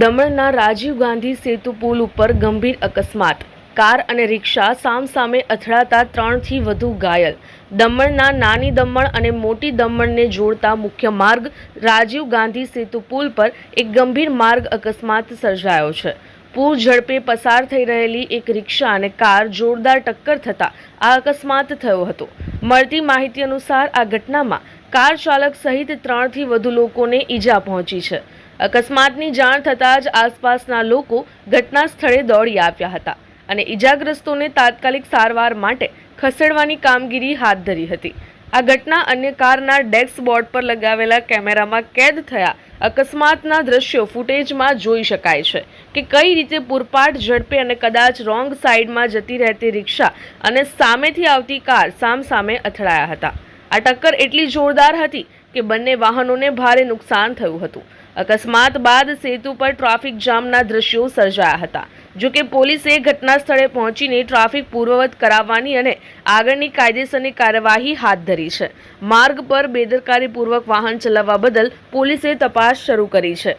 દમણના રાજીવ ગાંધી સેતુ પુલ ઉપર ગંભીર અકસ્માત. કાર અને રિક્ષા સામસામે અથડાતા ત્રણથી વધુ ઘાયલ. દમણના નાની દમણ અને મોટી દમણને જોડતા મુખ્ય માર્ગ રાજીવ ગાંધી સેતુ પુલ પર એક ગંભીર માર્ગ અકસ્માત સર્જાયો છે. પૂર ઝડપે પસાર થઈ રહેલી એક રિક્ષા અને કાર જોરદાર ટક્કર થતાં આ અકસ્માત થયો હતો. મળતી માહિતી અનુસાર આ ઘટનામાં કાર ચાલક સહિત ત્રણથી વધુ લોકોને ઈજા પહોંચી છે. અકસ્માતની જાણ થતાં જ આસપાસના લોકો ઘટના સ્થળે દોડી આવ્યા હતા અને ઈજાગ્રસ્તોને તાત્કાલિક સારવાર માટે ખસેડવાની કામગીરી હાથ ધરી હતી. આ ઘટના અન્ય કારના ડેસ્કબોર્ડ પર લગાવેલા કેમેરામાં કેદ થયા અકસ્માતના દ્રશ્યો ફૂટેજમાં જોઈ શકાય છે કે કઈ રીતે પૂરપાટ ઝડપે અને કદાચ રોંગ સાઈડમાં જતી રહેતી રિક્ષા અને સામેથી આવતી કાર સામસામે અથડાયા હતા. આ ટક્કર એટલી જોરદાર હતી કે બંને વાહનોને ભારે નુકસાન થયું હતું. અકસ્માત બાદ સેતુ પર ટ્રાફિક જામના દ્રશ્યો સર્જાયા હતા. જો કે પોલીસે ઘટના સ્થળે પહોંચીને ટ્રાફિક પૂર્વવત કરાવવાની અને આગળની કાયદેસરની કાર્યવાહી હાથ ધરી છે. માર્ગ પર બેદરકારીપૂર્વક વાહન ચલાવવા બદલ પોલીસે તપાસ શરૂ કરી છે.